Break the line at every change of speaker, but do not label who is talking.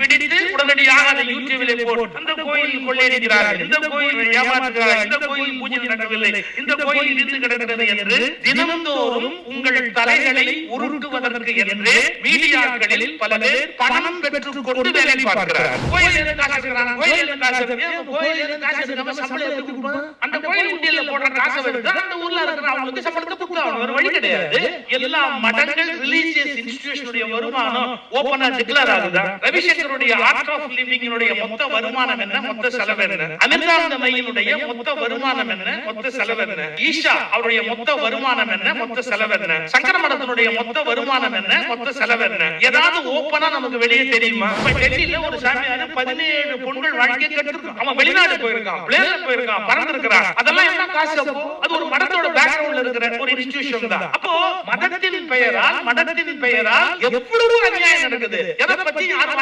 பிடித்து உடனடியாக அதை யூடியூபிலே போட்டு அந்த கோயில் கொள்ளையடிக்கிறார்கள் இந்த கோயில் ஏமாற்றுகிறார்கள் இந்த கோயில் பூஜை நடக்கவில்லை. இந்த கோயில் இடிந்து கிடக்கிறது என்று தினந்தோறும் உங்கள் தலைகளை உருட்டுவதற்கு என்று மீடியாக்களில் பல பேர் பணம் பெற்றுக் கொண்டு வேலை பார்க்கிறார். கோயில் காசு? கோயில் காசு கோயில் காசு? அந்த போடுற காசை எடுத்து அந்த ஊர்ல இருக்கிற அவங்களுக்கு சம்பளத்தை கொடுக்கணும் வேற வழி கிடையாது. எல்லா மடங்கள் ரிலீஜியஸ் இன்ஸ்டிடியூஷனுடைய வருமானம் ஓபனா டிக்ளேர் ஆகுதா? ரவிசங்கருடைய ஆர்ட் ஆஃப் லிவிங்கினுடைய மொத்த வருமானம் என்ன? மொத்த செலவு என்ன? அமிர்தானந்த மையினுடைய மொத்த வருமானம் என்ன? மொத்த செலவு என்ன? ஈஷா அவருடைய மொத்த வருமானம் என்ன? மொத்த செலவு என்ன? சங்கர மடத்தினுடைய மொத்த வருமானம் என்ன? மொத்த செலவு என்ன? ஏதாவது ஓப்பனா நமக்கு வெளியே தெரியுமா? இப்ப டெல்லியில ஒரு சாமியார் பதினேழு பொண்கள் வாழ்க்கை கட்டிருக்கான் அவன் வெளிநாடு போயிருக்கான் பிளேன்ல போயிருக்கான் பறந்திருக்கிறான். அதெல்லாம் காசு அப்போ அது ஒரு மடத்தோட பேக்ரவுண்ட்ல இருக்கிற ஒரு இன்ஸ்டிடியூஷன் தான். அப்போ மதத்தின் பெயரால் மதத்தின் பெயரால் எவ்வளவு அநியாயம் நடக்குது. எதை பத்தி யாரும்